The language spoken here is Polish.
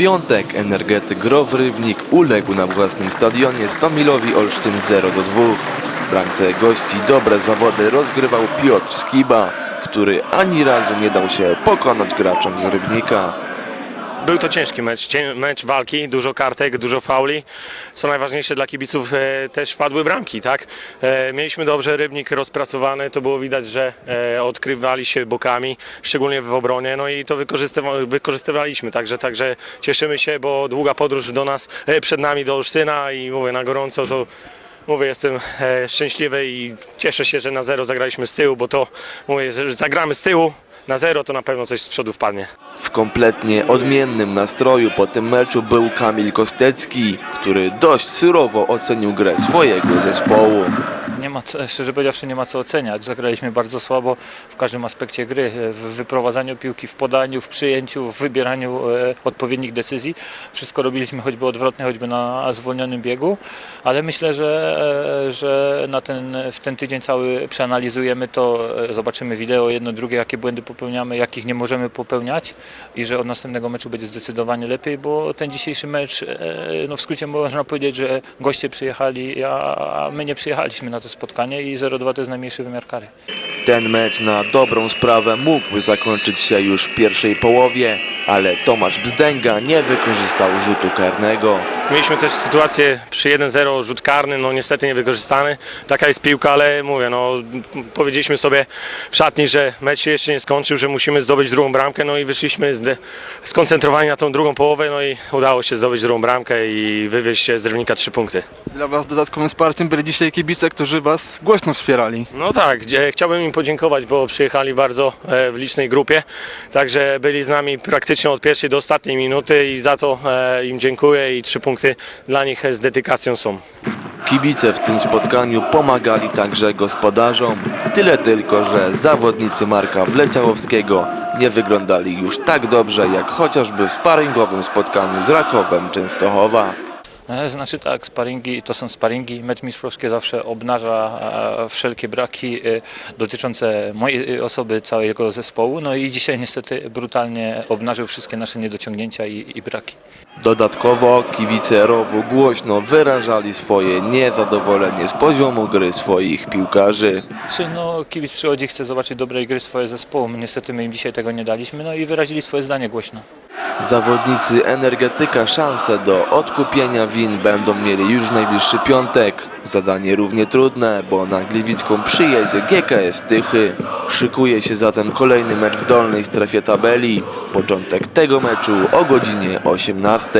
piątek energetyk Row Rybnik uległ na własnym stadionie Stomilowi Olsztyn 0 do 2. W bramce gości dobre zawody rozgrywał Piotr Skiba, który ani razu nie dał się pokonać graczom z Rybnika. Był to ciężki mecz, mecz walki, dużo kartek, dużo fauli. Co najważniejsze dla kibiców e, też padły bramki, tak? E, mieliśmy dobrze rybnik rozpracowany, to było widać, że e, odkrywali się bokami, szczególnie w obronie, no i to wykorzystywa- wykorzystywaliśmy, także, także cieszymy się, bo długa podróż do nas, e, przed nami do Olsztyna i mówię na gorąco to Mówię, jestem e, szczęśliwy i cieszę się, że na zero zagraliśmy z tyłu, bo to mówię, że zagramy z tyłu na zero, to na pewno coś z przodu wpadnie. W kompletnie odmiennym nastroju po tym meczu był Kamil Kostecki, który dość surowo ocenił grę swojego zespołu. Nie ma, szczerze powiedziawszy, nie ma co oceniać. Zagraliśmy bardzo słabo w każdym aspekcie gry. W wyprowadzaniu piłki, w podaniu, w przyjęciu, w wybieraniu e, odpowiednich decyzji. Wszystko robiliśmy choćby odwrotnie, choćby na zwolnionym biegu, ale myślę, że, e, że na ten, w ten tydzień cały przeanalizujemy to, e, zobaczymy wideo jedno, drugie, jakie błędy popełniamy, jakich nie możemy popełniać i że od następnego meczu będzie zdecydowanie lepiej, bo ten dzisiejszy mecz, e, no w skrócie można powiedzieć, że goście przyjechali, a my nie przyjechaliśmy na to spotkanie i 0-2 to jest najmniejszy wymiar kary. Ten mecz na dobrą sprawę mógł zakończyć się już w pierwszej połowie, ale Tomasz Bzdęga nie wykorzystał rzutu karnego. Mieliśmy też sytuację przy 1-0 rzut karny, no niestety niewykorzystany. Taka jest piłka, ale mówię, no powiedzieliśmy sobie w szatni, że mecz się jeszcze nie skończył, że musimy zdobyć drugą bramkę, no i wyszliśmy skoncentrowani na tą drugą połowę, no i udało się zdobyć drugą bramkę i wywieźć się z Rybnika trzy punkty. Dla Was dodatkowym wsparciem byli dzisiaj kibice, którzy Was głośno wspierali. No tak, chciałbym im podziękować, bo przyjechali bardzo e, w licznej grupie, także byli z nami praktycznie od pierwszej do ostatniej minuty i za to e, im dziękuję i trzy punkty dla nich z dedykacją są. Kibice w tym spotkaniu pomagali także gospodarzom. Tyle tylko, że zawodnicy Marka Wleciałowskiego nie wyglądali już tak dobrze jak chociażby w sparingowym spotkaniu z Rakowem Częstochowa. E, Znaczy tak, sparingi to są sparingi. Mecz mistrzowski zawsze obnaża e, wszelkie braki e, dotyczące mojej osoby, całego zespołu. No i dzisiaj niestety brutalnie obnażył wszystkie nasze niedociągnięcia i, i braki. Dodatkowo kibice Rowu głośno wyrażali swoje niezadowolenie z poziomu gry swoich piłkarzy. Czy no, kibic przychodzi, chce zobaczyć dobrej gry swojego zespołu. Niestety my im dzisiaj tego nie daliśmy, no i wyrazili swoje zdanie głośno. Zawodnicy energetyka szanse do odkupienia win będą mieli już w najbliższy piątek. Zadanie równie trudne, bo na Gliwicką przyjedzie GKS Tychy. Szykuje się zatem kolejny mecz w dolnej strefie tabeli. Początek tego meczu o godzinie 18.